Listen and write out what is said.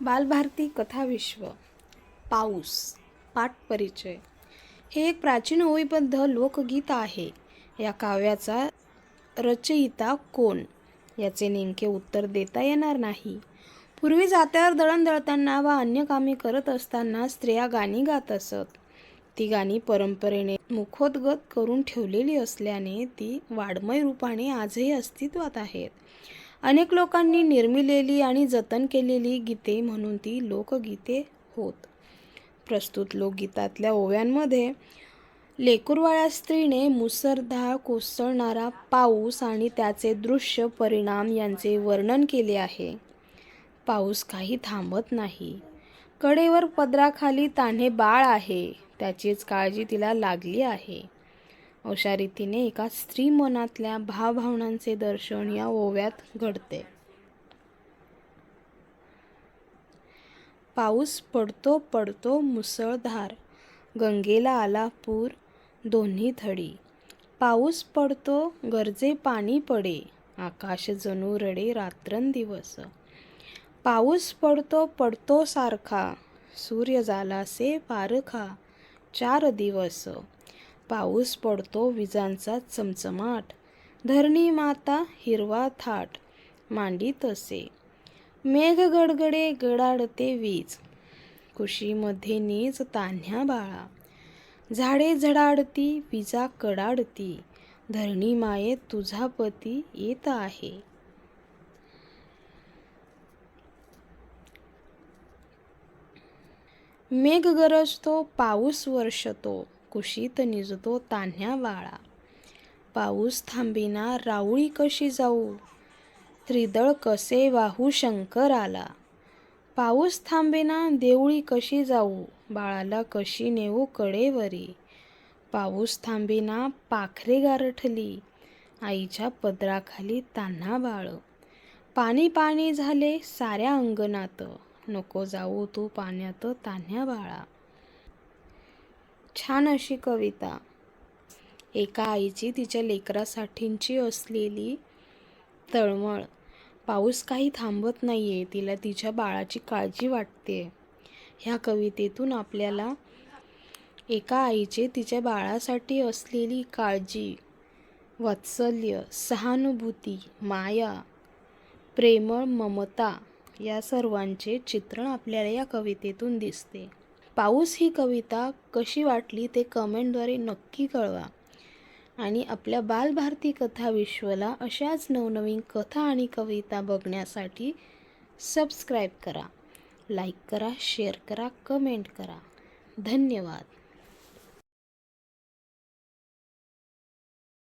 बालभारती कथाविश्व पाऊस पाठ परिचय. हे एक प्राचीन ओळीबद्ध लोकगीत आहे. या काव्याचा रचयिता कोण? याचे नेमके उत्तर देता येणार नाही. पूर्वी जात्यावर दळण दळताना वा अन्य कामे करत असताना स्त्रिया गाणी गात असत. ती गाणी परंपरेने मुखोद्गत करून ठेवलेली असल्याने ती वाड्मय रूपाने आजही अस्तित्वात आहेत. अनेक लोकांनी निर्मिलेली आणि जतन केलेली गीते म्हणून ती लोकगीते होत. प्रस्तुत लोकगीतातल्या ओव्यांमध्ये लेकुरवाळ्या स्त्रीने मुसळधार कोसळणारा पाऊस आणि त्याचे दृश्य परिणाम यांचे वर्णन केले आहे. पाऊस काही थांबत नाही. कडेवर पदराखाली तान्हे बाळ आहे. त्याचीच काळजी तिला लागली आहे. अशा रीतीने एका स्त्री मनातल्या भावभावनांचे दर्शन या ओव्यात घडते. पाऊस पडतो पडतो मुसळधार. गंगेला आला पूर दोन्ही थडी पाऊस पडतो गरजे पाणी पडे. आकाश जणू रडे रात्रंदिवस. पाऊस पडतो पडतो सारखा. सूर्य झालासे पारखा. चार दिवस. पाऊस पडतो विजांचा चमचमाट. धरणी माता हिरवा थाट मांडीत असे मेघ गडगडे गडाडते वीज कुशीमध्ये नीज तान्ह्या बाळा. झाडे झडाडती विजा कडाडती धरणी माये तुझा पती येत आहे. मेघ गरजतो पाऊस वर्षतो. कुशीत निजतो तान्ह्या वाळा. पाऊस थांबिना राऊळी कशी जाऊ? त्रिदळ कसे वाहू शंकर आला पाऊस थांबेना देवळी कशी जाऊ? बाळाला कशी नेऊ कडेवरी? पाऊस थांबेना पाखरे गारठली आईच्या पदराखाली तान्हा बाळ पाणी पाणी झाले साऱ्या अंगणात नको जाऊ तू पाण्यात तान्ह्या बाळा छान अशी कविता. एका आईची तिच्या लेकरासाठींची असलेली तळमळ. पाऊस काही थांबत नाही आहे तिला तिच्या बाळाची काळजी वाटते ह्या कवितेतून आपल्याला एका आईचे तिच्या बाळासाठी असलेली काळजी वात्सल्य सहानुभूती माया प्रेमळ ममता या सर्वांचे चित्रण आपल्याला या कवितेतून दिसते. पाऊस ही कविता कशी वाटली ते कमेंटद्वारे नक्की कळवा. आणि आपल्या बालभारती कथा विश्वला अशाच नवनवीन कथा आणि कविता बघण्यासाठी सबस्क्राईब करा. लाईक करा शेअर करा कमेंट करा. धन्यवाद.